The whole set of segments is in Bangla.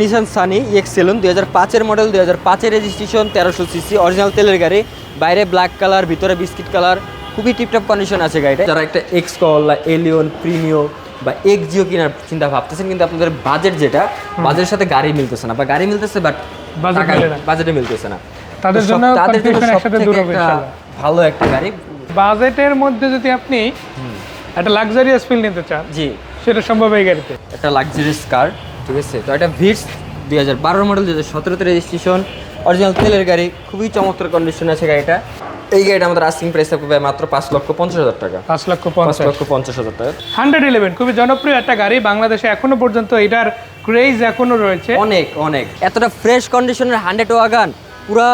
নিসান সানি এক্স সেলুন দুই হাজার পাঁচের মডেল দুই হাজার পাঁচের রেজিস্ট্রেশন তেরোশো সিসি অরিজিনাল তেলের গাড়ি বাইরে ব্ল্যাক কালার ভিতরে বিস্কিট কালার খুবই টিপটপ কন্ডিশন আছে গাড়িটা। যারা একটা এক্স কলা এলিয়ন প্রিমিও বা এক্স জিও কেনার চিন্তা ভাবতেছেন কিন্তু আপনাদের বাজেট যেটা বাজেটের সাথে গাড়ি মিলতেছে না বা গাড়ি মিলতেছে বাট। বাজেটে মিলতেছে না। তাদের জন্য তাদের জন্য একসাথে ভালো একটা গাড়ি। বাজেটের মধ্যে যদি আপনি একটা লাক্সারিয়াস ফিল নিতে চান জি। সেটা সম্ভব এই গাড়িতে। একটা লাক্সারিয়াস কার ঠিক আছে? তো এটা ভিটস দুই হাজার বারো মডেল দুই হাজার সতেরোতে রেজিস্ট্রেশন অরিজিনাল তেলের গাড়ি খুবই চমৎকার কন্ডিশন আছে গাড়িটা। এই গাড়িটা আমাদের আস্কিং প্রাইস থাকবে মাত্র পাঁচ লক্ষ পঞ্চাশ হাজার টাকা। পাঁচ লক্ষ পাঁচ লক্ষ পঞ্চাশ হাজার টাকা। হান্ড্রেড ইলেভেন খুবই জনপ্রিয় একটা গাড়ি। বাংলাদেশে এখনও পর্যন্ত এটার ক্রেজ এখনও রয়েছে। অনেক অনেক। এতটা ফ্রেশ কন্ডিশনের হান্ড্রেড ওয়াগান পুরা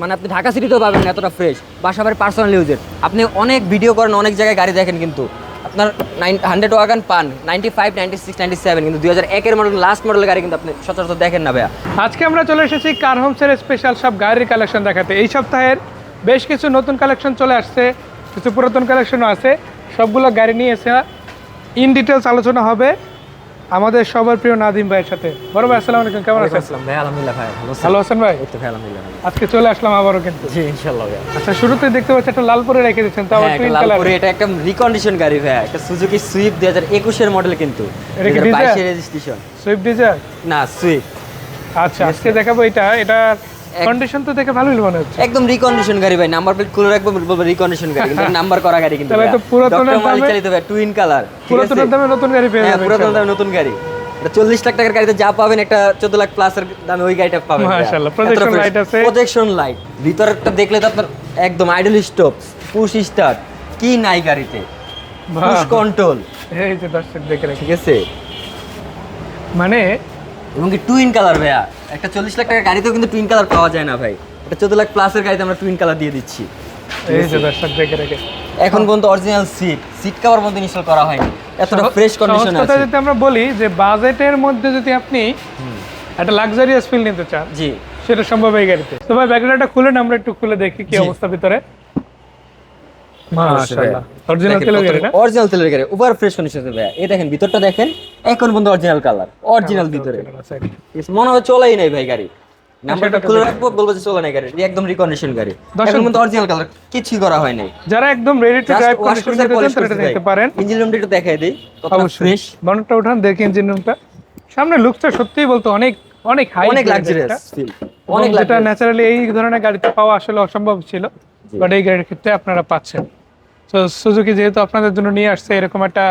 মানে আপনি ঢাকা সিটিতেও পাবেন এতটা ফ্রেশ বাসাবাড়ির পার্সোনাল ইউজের আপনি অনেক ভিডিও করেন অনেক জায়গায় গাড়ি দেখেন কিন্তু। আপনার নাইন হান্ড্রেড ওয়াগান পান ninety five ninety six ninety seven কিন্তু দুই হাজার একের মডেল লাস্ট মডেল গাড়ি কিন্তু আপনি সচরাচর দেখেন না ভাইয়া। আজকে আমরা চলে এসেছি কার হোমসের স্পেশাল সব গাড়ির কালেকশন দেখাতে। এই সপ্তাহের বেশ কিছু নতুন কালেকশন চলে আসছে, কিছু পুরাতন কালেকশনও আছে। সবগুলো গাড়ি নিয়ে এসে ইন ডিটেলস আলোচনা হবে। আমাদের সবার প্রিয় নাদিম ভাইয়ের সাথে। বড় ভাই আসসালামু আলাইকুম কেমন আছেন? আসসালাম ভাই আলহামদুলিল্লাহ ভাই ভালো আছেন? ভালো আছেন ভাই? এই তো ভাই আলহামদুলিল্লাহ আজকে চলে আসলাম আবারও কিন্তু। জি ইনশাআল্লাহ ভাই আচ্ছা শুরুতে দেখতে পাচ্ছি একটা লাল পরে রেখে দিয়েছেন তাও হ্যাঁ, কালার লাল পরে এটা একদম রিকন্ডিশন গাড়ি ভাই একটা সুজুকি সুইফট দুই হাজার একুশের মডেল কিন্তু। এটা কি? রেজিস্ট্রেশন সুইফট ডিজায়ার না সুইফট আচ্ছা আজকে দেখাবো এটা। এটা কন্ডিশন তো দেখে ভালোই মনে হচ্ছে। একদম রিকন্ডিশন গাড়ি ভাই নাম্বার প্লেট খুলে রাখব বলব রিকন্ডিশন গাড়ি কিন্তু নাম্বার করা গাড়ি কিন্তু তাহলে তো পুরাতনের দামে- চালিত ভাই টুইন কালার পুরাতনের দামে নতুন গাড়ি পেয়ে হ্যাঁ যাবেন পুরাতন দামে নতুন গাড়ি। এটা চল্লিশ লাখ টাকার গাড়িতে যা পাবেন একটা চোদ্দ লাখ প্লাসের দামে ওই গাড়িটা পাবেন মাশাআল্লাহ, projection light আছে। প্রজেকশন লাইট ভিতরেরটা দেখলে তো আপনার একদম আইডল স্টপ পুশ স্টার্ট কি নাই গাড়িতে? পুশ কন্ট্রোল এই যে দর্শক দেখে রাখি। ঠিক আছে? মানে এবং কি টুইন কালার ভাইয়া? একটা চল্লিশ লাখ টাকার গাড়িতেও কিন্তু টুইন কালার পাওয়া যায় না ভাই। এটা চোদ্দ লাখ প্লাসের গাড়িতে আমরা টুইন কালার দিয়ে দিচ্ছি। এখন পর্যন্ত অরিজিনাল সিট সিট কভার মধ্যে ইনস্টল করা হয়নি। এতটা ফ্রেশ কন্ডিশন আছে। যদি আমরা বলি যে বাজেটের মধ্যে যদি আপনি একটা লাক্সারিয়াস ফিল নিতে চান জি। সেটা সম্ভব এই গাড়িতে। তো ভাই ব্যাকগ্রাউন্ডটা খুলে না আমরা একটু খুলে দেখি কি অবস্থা ভিতরে। মাশাআল্লাহ। অরিজিনাল তেলের গাড়ি না? অরিজিনাল তেলের গাড়ি। ওভার ফ্রেশ কন্ডিশন ভাইয়া। এই দেখেন ভিতরটা দেখেন এখন পর্যন্ত অরিজিনাল কালার অরিজিনাল ভিতরে। মনে হয় চলাই নাই ভাই গাড়ি। নাম্বারটা খুলে রাখব বলব যে চলে নাই গাড়ি। একদম রিকন্ডিশন গাড়ি। এখন পর্যন্ত অরিজিনাল কালার কিছুই করা হয় নাই। যারা একদম রেডি টু ড্রাইভ কন্ডিশন নিতে চান তারা এটা নিতে পারেন। ইঞ্জিন রুমটা একটু দেখাই দেই অবশ্যই। ফ্রেশ বনটা উঠান দেখি ইঞ্জিন রুমটা সামনে সত্যিই বলতো অনেক অনেক হাই অনেক লাক্সারিয়াস ফিল অনেক অনেক যেটা ন্যাচারালি এই ধরনের গাড়িতে পাওয়া আসলে অসম্ভব ছিল। বাট এই গাড়ির ক্ষেত্রে আপনারা পাচ্ছেন। তো সুজুকি যেহেতু আপনাদের জন্য নিয়ে আসছে এরকম একটা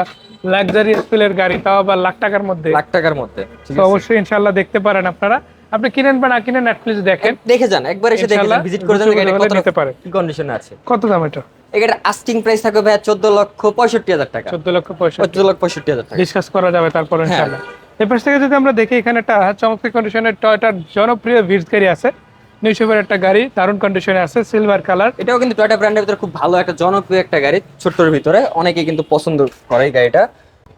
ফিলের গাড়ি তাও আবার লাখ টাকার মধ্যে। লাখ টাকার মধ্যে তো অবশ্যই ইনশাআল্লাহ দেখতে পারেন আপনারা। আপনি কিনেন বা না কিনেন অ্যাটলিস্ট দেখেন। দেখে যান একবার এসে দেখে যান ভিজিট করে যান গাড়ি নিতে পারে। কি কন্ডিশনে আছে। কত দাম এটা? এটার আস্কিং প্রাইস থাকবে ভাই চোদ্দ লক্ষ পঁয়ষট্টি হাজার টাকা। চোদ্দ লক্ষ পয়সা চোদ্দ লক্ষ পঁয়ষট্টি হাজার টাকা। ডিসকাস করা যাবে তারপর হ্যাঁ। ইনশাআল্লাহ। এই পাশ থেকে যদি আমরা দেখি এখানে একটা চমৎকার কন্ডিশনের টয়টার জনপ্রিয় ভিটস গাড়ি আছে। নিউশোভের একটা গাড়ি দারুণ কন্ডিশনে আছে সিলভার কালার এটাও কিন্তু টয়টা ব্র্যান্ডের ভিতরে খুব ভালো একটা জনপ্রিয় একটা গাড়ি ছোট্টর ভিতরে। অনেকে কিন্তু পছন্দ করে এই গাড়িটা।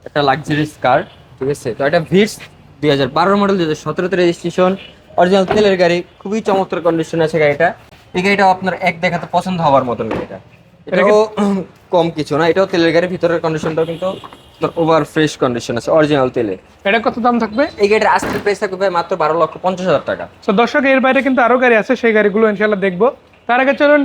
একটা লাক্সারিয়াস কার ঠিক আছে? তো এটা ভিটস দুই হাজার বারো মডেল দুই হাজার সতেরোতে রেজিস্ট্রেশন অরিজিনাল তেলের গাড়ি খুবই চমৎকার কন্ডিশন আছে গাড়িটা। এই গাড়িটাও আপনার এক দেখাতে পছন্দ হওয়ার মতন গাড়িটা। এটাও কম কিছু না এটাও তেলের গাড়ি ভিতরের কন্ডিশনটাও কিন্তু ওভার ফ্রেশ কন্ডিশন আছে অরিজিনাল তেলে। এটা কত দাম থাকবে? এই গাড়ির আস্তিক প্রাইস থাকবে ভাই মাত্র বারো লক্ষ পঞ্চাশ হাজার টাকা। তো দর্শক এর বাইরে কিন্তু আরও গাড়ি আছে সেই গাড়িগুলো ইনশাআল্লাহ দেখব। তার আগে চলুন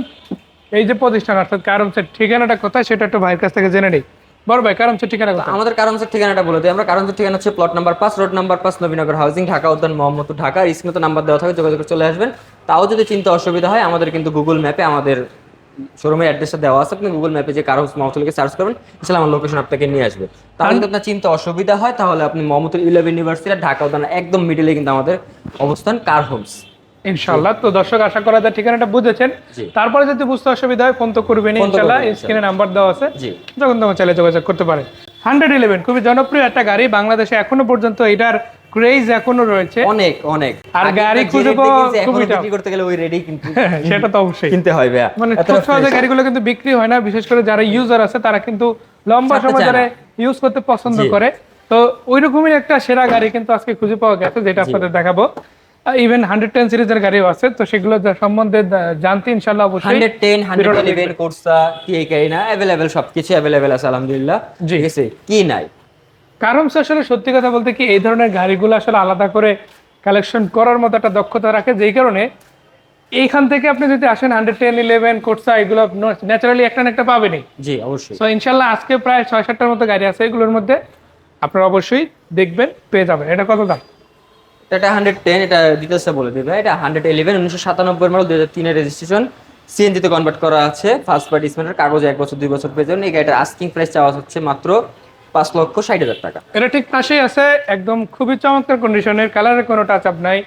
এই যে প্রতিষ্ঠান অর্থাৎ কারমসের ঠিকানাটা কোথায় সেটা একটু ভাইয়ের কাছ থেকে জেনে নেই। বড় ভাই কারমসের ঠিকানা কোথায়? আমাদের কারণের ঠিকানাটা বলে দিই। আমরা কারণের ঠিকানা হচ্ছে প্লট নাম্বার পাঁচ রোড নাম্বার পাঁচ নবীনগর হাউজিং ঢাকা উদ্যান মোহাম্মদপুর ঢাকা। স্ক্রিনে তো নাম্বার দেওয়া থাকে যোগাযোগ চলে আসবেন। তাও যদি চিন্তা অসুবিধা হয় আমাদের কিন্তু গুগল ম্যাপে আমাদের শোরুমের অ্যাড্রেসটা দেওয়া আছে আপনি গুগল ম্যাপে যে কারও মহতুলকে সার্চ করবেন ইনশাল্লাহ আমার লোকেশন আপনাকে নিয়ে আসবে। তাহলে যদি আপনার চিন্তা অসুবিধা হয় তাহলে আপনি মোহাম্মদপুর ইলেভেন ইউনিভার্সিটি ঢাকা উদ্যান একদম মিডিলে কিন্তু আমাদের অবস্থান কার হোমস ইনশাআল্লাহ। তো দর্শক আশা করা যায় ঠিকানাটা বুঝেছেন। তারপরে যদি বুঝতে অসুবিধা হয় ফোন তো করবেন ইনশাআল্লাহ। স্ক্রিনে নাম্বার দেওয়া আছে। যখন তখন চাইলে যোগাযোগ করতে পারেন হান্ড্রেড ইলেভেন খুবই জনপ্রিয় একটা গাড়ি বাংলাদেশে এখনও পর্যন্ত এটার ক্রেজ এখনও রয়েছে। অনেক অনেক। আর গাড়ি খুঁজে বিক্রি করতে গেলে ওই রেডি কিন্তু সেটা তো অবশ্যই। কিনতে হয় ভাইয়া। মানে খুব সহজে গাড়িগুলো কিন্তু বিক্রি হয় না বিশেষ করে যারা ইউজার আছে তারা কিন্তু লম্বা সময় ধরে ইউজ করতে পছন্দ করে। তো ওই রকমই একটা সেরা গাড়ি কিন্তু আজকে খুঁজে পাওয়া গেছে যেটা আপনাদের দেখাবো। ইভেন হান্ড্রেড টেন সিরিজের গাড়িও আছে তো সেগুলো সম্বন্ধে জানতে ইনশাল্লাহ অবশ্যই। Hundred ten hundred eleven Corsa TA না অ্যাভেলেবেল সবকিছু অ্যাভেলেবেল আছে আলহামদুলিল্লাহ। জি। কি নাই? কারণ আসলে সত্যি কথা বলতে কি এই ধরনের গাড়িগুলো আসলে আলাদা করে কালেকশন করার মতো একটা দক্ষতা রাখে। যেই কারণে এইখান থেকে আপনি যদি আসেন হান্ড্রেড টেন ইলেভেন কোর্সা এগুলো ন্যাচারালি একটা না একটা পাবেনই। জি অবশ্যই। সো ইনশাল্লাহ আজকে প্রায় ছয় সাতটার মতো গাড়ি আছে এগুলোর মধ্যে আপনারা অবশ্যই দেখবেন পেয়ে যাবেন। এটা কত দাম? এটা হান্ড্রেড টেন এটা ডিটেলসটা বলে দেবে এটা হান্ড্রেড ইলেভেন উনিশশো সাতানব্বই মডেল দুই হাজার তিনের রেজিস্ট্রেশন সিএনজিতে কনভার্ট করা আছে ফার্স্ট পার্টি স্মেন্টের কাগজ এক বছর দুই বছর পেয়ে যাবেন। এই গাড়িটার আস্কিং প্রাইস চাওয়া হচ্ছে মাত্র পাঁচ লক্ষ ষাট হাজার টাকা। এটা ঠিক পাশেই আছে একদম খুবই চমৎকার কন্ডিশনের কালারের কোনো টাচ আপ নাই।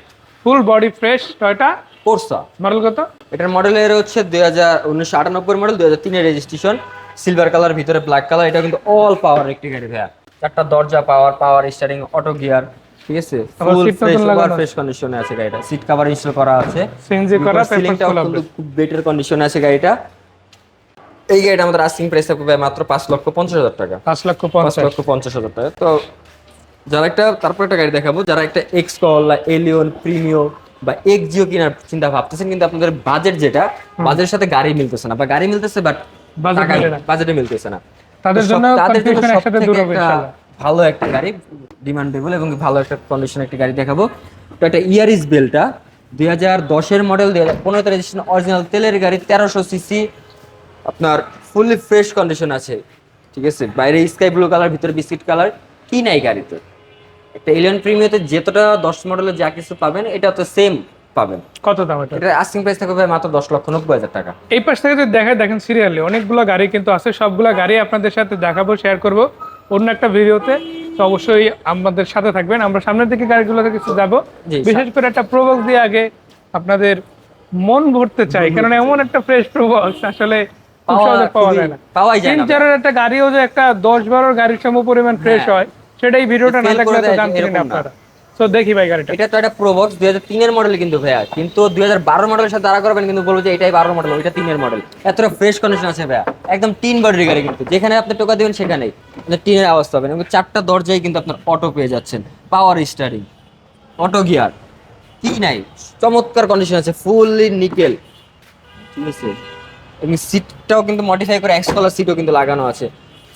Full body fresh Toyota Corsa model কত? এটার মডেলের হচ্ছে দুই হাজার উনিশশো আটানব্বই মডেল দুই হাজার তিনের রেজিস্ট্রেশন সিলভার কালার ভিতরে ব্ল্যাক কালার এটা কিন্তু অল পাওয়ার একটি গাড়ি ভাইয়া। চারটা দরজা power power steering auto gear ঠিক আছে? ফুল ফ্রেশ লাগানো ওভার ফ্রেশ কন্ডিশনে আছে গাড়িটা। সিট কভার ইনস্টল করা আছে। সিএনজি করা সিলিংটাও খুব বেটার কন্ডিশনে আছে গাড়িটা। এই গাড়িটা আমাদের আস্কিং প্রাইস থাকবে মাত্র পাঁচ লক্ষ পঞ্চাশ হাজার টাকা। পাঁচ লক্ষ পাঁচ পঞ্চাশ লক্ষ পঞ্চাশ হাজার টাকা। তো যারা একটা তারপর একটা গাড়ি দেখাবো যারা একটা এক্স কলা এলিয়ন প্রিমিও বা এক্স জিও কেনার চিন্তা ভাবতেছেন কিন্তু আপনাদের বাজেট যেটা বাজেটের সাথে গাড়ি মিলতেছে না বা গাড়ি মিলতেছে বাট। বাজেটে মিলতেছে না। তাদের জন্য তাদের জন্য একসাথে। ভালো একটা গাড়ি ডিমান্ডেবল এবং ভালো একটা কন্ডিশন একটা গাড়ি দেখাবো। তো একটা ইয়ারিস বেলটা দুই হাজার দশের মডেল দুই হাজার পনেরোতে রেজিস্ট্রেশন অরিজিনাল তেলের গাড়ি তেরোশো সিসি আপনার ফুললি ফ্রেশ কন্ডিশন আছে ঠিক আছে? বাইরে স্কাই ব্লু কালার ভিতরে বিস্কিট কালার কি নাই গাড়িতে? একটা এলিয়ন প্রিমিয়াতে যতটা দশ মডেলের যা কিছু পাবেন এটা তো সেম পাবেন। কত দাম এটা? এটা আস্কিং প্রাইস থাকবে মাত্র দশ লক্ষ নব্বই হাজার টাকা। এই পাশ থেকে যদি দেখেন দেখেন সিরিয়ালি অনেকগুলো গাড়ি কিন্তু আছে সবগুলো গাড়ি আপনাদের সাথে দেখাবো শেয়ার করব। অন্য একটা ভিডিওতে তো অবশ্যই আমাদের সাথে থাকবেন। আমরা সামনের দিকে গাড়িগুলোতে কিছু যাব। বিশেষ করে একটা প্রোবক্স দিয়ে আগে আপনাদের মন ভরতে চাই কারণ এমন একটা ফ্রেশ প্রোবক্স আসলে পাওয়া যায় না। পাওয়াই যায় তিন না চারের একটা গাড়িও যে একটা দশ বারোর গাড়ির সম পরিমাণ ফ্রেশ হ্যাঁ। হয় সেটাই ভিডিওটা না তো। আপনারা। দেখি ভাই গাড়িটা। এটা তো একটা প্রোবক্স দুই হাজার তিনের মডেল কিন্তু ভাইয়া। কিন্তু দুই হাজার বারো মডেলের সাথে করবেন কিন্তু বলব যে এটাই বারো মডেল ওইটা তিনের মডেল এতটা ফ্রেশ কন্ডিশন আছে ভাইয়া। একদম টিন বডির গাড়ি কিন্তু। যেখানে আপনি টোকা দেবেন সেখানেই। টিনের আওয়াজ পাবেন। এবং চারটা দরজায় কিন্তু আপনার অটো পেয়ে যাচ্ছেন। পাওয়ার স্টারিং অটো গিয়ার কি নাই? চমৎকার কন্ডিশন আছে ফুললি নিকেল ঠিক আছে এবং সিটটাও কিন্তু মডিফাই করে এক্স কলার সিটও কিন্তু লাগানো আছে।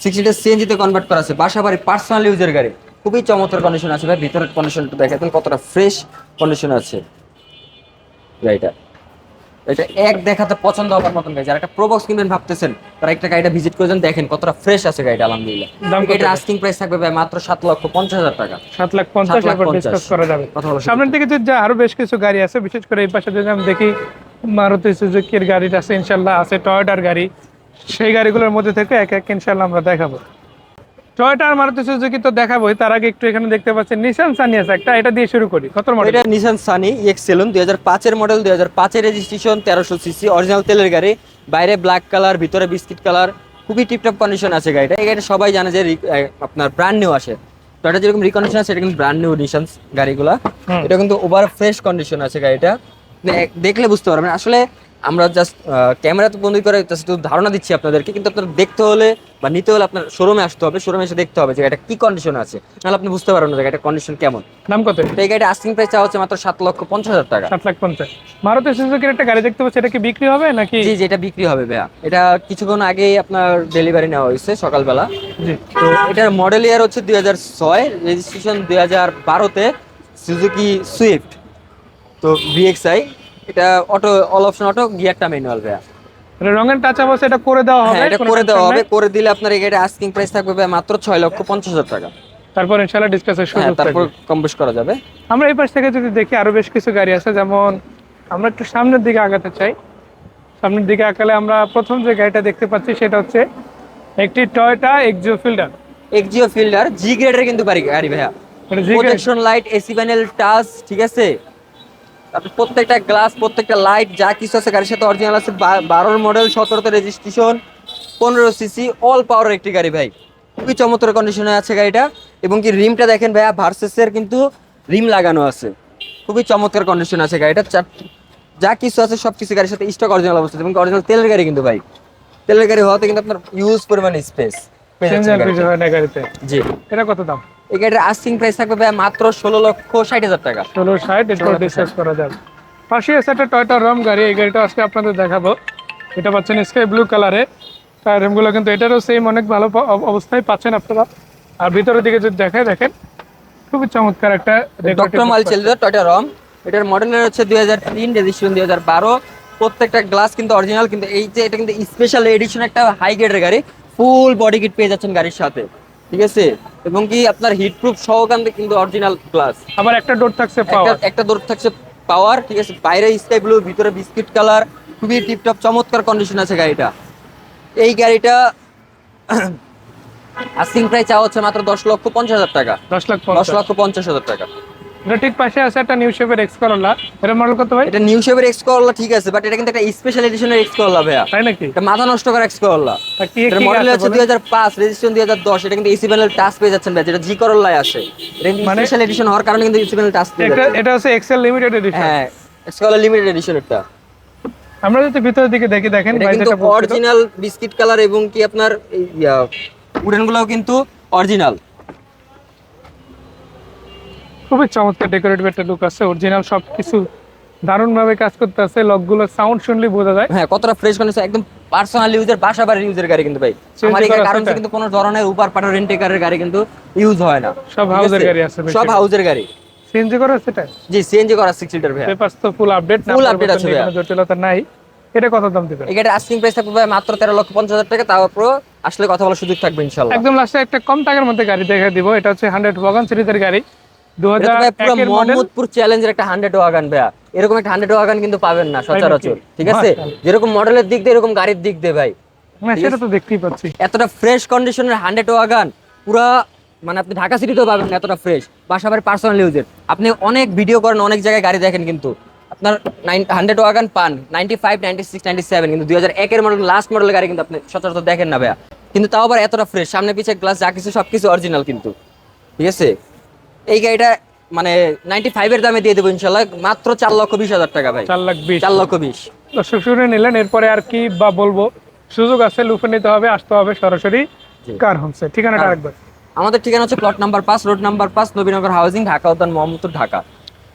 সিক্স সিটের সিএনজিতে কনভার্ট করা আছে। বাসাবাড়ি পার্সোনাল ইউজের গাড়ি। খুবই চমৎকার কন্ডিশন আছে ভাই, ভিতরের কন্ডিশনটা দেখেন কতটা ফ্রেশ কন্ডিশন আছে। গাড়িটা এটা এক দেখাতে পছন্দ হবার মতন গাড়ি যারা একটা প্রবক্স কিনবেন ভাবতেছেন তারা একটা গাড়িটা ভিজিট করে যান দেখেন কতটা ফ্রেশ আছে গাড়িটা আলহামদুলিল্লাহ। এটা? আস্কিং প্রাইস থাকবে ভাই মাত্র সাত লক্ষ পঞ্চাশ হাজার টাকা। সাত লাখ পঞ্চাশ লাখ ডিসকাস করা যাবে। সামনের দিকে যা আরও বেশ কিছু গাড়ি আছে বিশেষ করে এই পাশে যদি আমি দেখি মারুতি সুজুকির গাড়িটা আছে ইনশাল্লাহ আছে টয়োটার গাড়ি। সেই গাড়িগুলোর মধ্যে থেকে এক এক ইনশাল্লাহ আমরা দেখাবো। টয়োটা আর মারুতি সুজুকি তো দেখাবোই তার আগে একটু এখানে দেখতে পাচ্ছেন নিসান সানি আছে একটা এটা দিয়ে শুরু করি কত মডেল এটা নিসান সানি এক্স সেলুন দুই হাজার পাঁচের মডেল দুই হাজার পাঁচের রেজিস্ট্রেশন তেরোশো সিসি অরিজিনাল তেলের গাড়ি বাইরে ব্ল্যাক কালার ভিতরে বিস্কিট কালার খুবই টিপটপ কন্ডিশন আছে গাড়িটা। এই গাড়িটা সবাই জানে যে আপনার ব্র্যান্ড নিউ আসে। তো এটা যেরকম রিকন্ডিশন আছে এটা কিন্তু ব্র্যান্ড নিউ নিসান গাড়িগুলা। এটা কিন্তু ওভার ফ্রেশ কন্ডিশন আছে গাড়িটা। মানে দেখলে বুঝতে পারবেন। আসলে আমরা জাস্ট ক্যামেরা তো বন্দি করে একটু ধারণা দিচ্ছি আপনাদেরকে কিন্তু আপনার দেখতে হলে বা নিতে হলে আপনার শোরুমে আসতে হবে শোরুমে এসে দেখতে হবে যে এটা কি কন্ডিশন আছে। নাহলে আপনি বুঝতে পারবেন না যে এটা কন্ডিশন কেমন। নাম কত? তো এই গাড়িটা আস্কিং প্রাইস চাওয়া হচ্ছে মাত্র সাত লক্ষ পঞ্চাশ হাজার টাকা। সাত লাখ পঞ্চাশ। মারুতি সুজুকির একটা গাড়ি দেখতে পাচ্ছি এটা কি বিক্রি হবে নাকি? জি যেটা বিক্রি হবে ভাইয়া। এটা কিছুক্ষণ আগেই আপনার ডেলিভারি নেওয়া হয়েছে সকালবেলা। জি। তো এটার মডেল ইয়ার হচ্ছে দুই হাজার ছয় রেজিস্ট্রেশন দুই হাজার বারোতে সুজুকি সুইফট। তো ভিএক্সআই এটা অটো অল অপশন অটো গিয়ারটা ম্যানুয়াল ভাইয়া। এটা রঙের টাচ আপ আছে এটা করে দেওয়া হবে হ্যাঁ এটা করে দেওয়া হবে করে দিলে আপনার এই আস্কিং প্রাইস থাকবে মাত্র ছয় লক্ষ পঞ্চাশ হাজার টাকা। তারপর ইনশাল্লাহ ডিসকাসের হ্যাঁ সুযোগ তারপর থাকবে। কম বেশ করা যাবে। আমরা এই পাশ থেকে যদি দেখি আরও বেশ কিছু গাড়ি আছে যেমন আমরা একটু সামনের দিকে আগাতে চাই। সামনের দিকে আগালে আমরা প্রথম যে গাড়িটা দেখতে পাচ্ছি সেটা হচ্ছে একটি Toyota Axio Fielder Axio Fielder G গ্রেডের কিন্তু গাড়ি ভাইয়া। Protection light AC panel touch ঠিক আছে? তারপর প্রত্যেকটা গ্লাস প্রত্যেকটা লাইট যা কিছু আছে গাড়ির সাথে অরিজিনাল আছে বারোর মডেল সতেরোতে রেজিস্ট্রেশন পনেরো সিসি অল পাওয়ার একটি গাড়ি ভাই। খুবই চমৎকার কন্ডিশনে আছে গাড়িটা। এবং কি রিমটা দেখেন ভাইয়া ভার্সেসের কিন্তু রিম লাগানো আছে। খুবই চমৎকার কন্ডিশন আছে গাড়িটা। যা কিছু আছে সব কিছু গাড়ির সাথে স্টক অরিজিনাল অবস্থা এবং অরিজিনাল তেলের গাড়ি কিন্তু ভাই। তেলের গাড়ি হওয়াতে কিন্তু আপনার ইউজ পরিমাণ স্পেস চেঞ্জার হয় না গাড়িতে। জি। এটা কত দাম? এই গাড়ির আস্কিং প্রাইস থাকবে ভাই মাত্র ষোলো লক্ষ ষাট হাজার টাকা। ষোলো ষাট এরপর ডিসকাস করা যাবে পাশে আছে একটা টয়টা রম গাড়ি এই গাড়িটা আজকে আপনাদের দেখাবো। এটা পাচ্ছেন স্কাই ব্লু কালারে টায়ার রিমগুলো কিন্তু এটারও সেম অনেক ভালো অবস্থায় পাচ্ছেন আপনারা। আর ভিতরের দিকে যদি দেখায় দেখেন। খুবই চমৎকার একটা ডক্টর মাল টয়টা রম এটার মডেলের হচ্ছে দুই হাজার তিন রেজিস্ট্রেশন দুই হাজার বারো। প্রত্যেকটা গ্লাস কিন্তু অরিজিনাল কিন্তু এই যে এটা কিন্তু স্পেশাল এডিশন একটা হাই গ্রেডের গাড়ি। ফুল বডি কিট পেয়ে যাচ্ছেন গাড়ির সাথে ঠিক আছে? এবং কি আপনার হিট প্রুফ সহকান কিন্তু অরিজিনাল গ্লাস আবার একটা ডোর থাকছে পাওয়ার একটা দূর থাকছে পাওয়ার ঠিক আছে? বাইরে স্কাই ব্লু ভিতরে বিস্কিট কালার খুবই টিপটপ চমৎকার কন্ডিশন আছে গাড়িটা। এই গাড়িটা আস্কিং প্রাইস চাওয়া হচ্ছে মাত্র দশ লক্ষ পঞ্চাশ হাজার টাকা। দশ লাখ দশ লক্ষ পঞ্চাশ হাজার টাকা। এটা ঠিক পাশে আছে একটা নিউ শেপের এক্স করলা এর মডেল কত ভাই? এটা নিউ শেপের এক্স করলা ঠিক আছে বাট এটা কিন্তু একটা স্পেশাল এডিশনের এক্স করলা ভাইয়া। তাই নাকি? এটা মাথা নষ্ট করা এক্স করলা কি মডেল আছে হচ্ছে বলেন? দুই হাজার পাঁচ রেজিস্ট্রেশন দুই হাজার দশ এটা কিন্তু এসি প্যানেল টাচ পেয়ে যাচ্ছেন ভাই যেটা জি করল্লায় আসে এটা কিন্তু মানে- স্পেশাল এডিশন হওয়ার কারণে কিন্তু এসি প্যানেল টাচ পেয়ে এটা যাচ্ছে এটা হচ্ছে এক্সেল লিমিটেড এডিশন হ্যাঁ এক্স করলা লিমিটেড এডিশন এটা। আমরা যদি ভিতরের দিকে দেখি দেখেন এটা ভাই যেটা অরিজিনাল বিস্কিট কালার এবং কি আপনার এই উডেন গুলাও কিন্তু অরিজিনাল খুবই চমৎকার ডেকোরেটিভ একটা লুক আছে অরিজিনাল সবকিছু দারুণ ভাবে কাজ করতে আছে লকগুলো সাউন্ড শুনলে বোঝা যায়। হ্যাঁ কতটা ফ্রেশ কন্ডিশন একদম পার্সোনাল ইউজের বাসা বাড়ির ইউজের গাড়ি কিন্তু ভাই। আমার এখানে কারণ? কিন্তু কোনো ধরনের উপার পাটার রেন্টেকারের গাড়ি কিন্তু ইউজ হয় না। সব হাউজের গাড়ি আছে সব হাউজের গাড়ি। সিএনজি করা সেটা জি সিএনজি করা সিক্স সিটার ভাই পেপারস তো ফুল আপডেট না Full update আছে। কোনো জটিলতা নাই। এটা কত দাম দিবেন? এই গাড়ির আস্কিং প্রাইস থাকবে ভাই মাত্র তেরো লক্ষ পঞ্চাশ হাজার টাকা তারপর আসলে কথা বলার সুযোগ থাকবে ইনশাল্লাহ। একদম লাস্টে একটা কম টাকার মধ্যে গাড়ি দেখে দিব এটা হচ্ছে হান্ড্রেড ওয়াগন সিরিজের গাড়ি। মোহাম্মদপুর চ্যালেঞ্জের একটা হান্ড্রেড ওয়াগান ভাইয়া। এরকম একটা হান্ড্রেড ওয়াগান কিন্তু পাবেন না সচরাচর ঠিক আছে? যেরকম মডেলের দিক দিয়ে এরকম গাড়ির দিক দিয়ে ভাই সেটা তো দেখতেই পাচ্ছি। এতটা ফ্রেশ কন্ডিশনের হান্ড্রেড ওয়াগান পুরা মানে আপনি ঢাকা সিটিতেও পাবেন না এতটা ফ্রেশ বাসাবাড়ির পার্সোনাল ইউজের আপনি অনেক ভিডিও করেন অনেক জায়গায় গাড়ি দেখেন কিন্তু। আপনার নাইন হান্ড্রেড ওয়াগান পান ninety five ninety six ninety seven কিন্তু দুই হাজার একের মডেল লাস্ট মডেলের গাড়ি কিন্তু আপনি সচরাচর দেখেন না ভাইয়া। কিন্তু তাও আবার এতটা ফ্রেশ সামনে পিছিয়ে গ্লাস যা কিছু সব কিছু অরিজিনাল কিন্তু। ঠিক আছে? এই গাড়িটা মানে নাইনটি ফাইভের দামে দিয়ে দেবো ইনশাল্লাহ মাত্র চার লক্ষ বিশ হাজার টাকা ভাই। চার লাখ বিশ। চার লক্ষ বিশ। দর্শক শুনে নিলেন এরপরে আর কি বা বলব? সুযোগ আছে লুফে নিতে হবে আসতে হবে সরাসরি কার হোমসে ঠিকানাটা কার- রাখবেন আমাদের ঠিকানা হচ্ছে প্লট নাম্বার পাঁচ রোড নাম্বার পাঁচ নবীনগর হাউজিং ঢাকা উদ্যান মোহাম্মদপুর ঢাকা।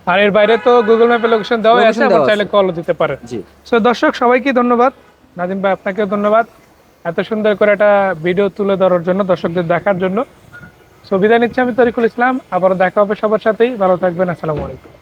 আর এর বাইরে তো গুগল ম্যাপে লোকেশন দেওয়া আছে আপনার দেওয়া চাইলে কলও দিতে পারেন। জি। সো দর্শক সবাইকে ধন্যবাদ। নাজিম ভাই আপনাকেও ধন্যবাদ। এত সুন্দর করে একটা ভিডিও তুলে ধরার জন্য দর্শকদের দেখার জন্য। সো বিদায় নিচ্ছি আমি তরিকুল ইসলাম আবার দেখা হবে সবার সাথেই। ভালো থাকবেন, আসসালামু আলাইকুম।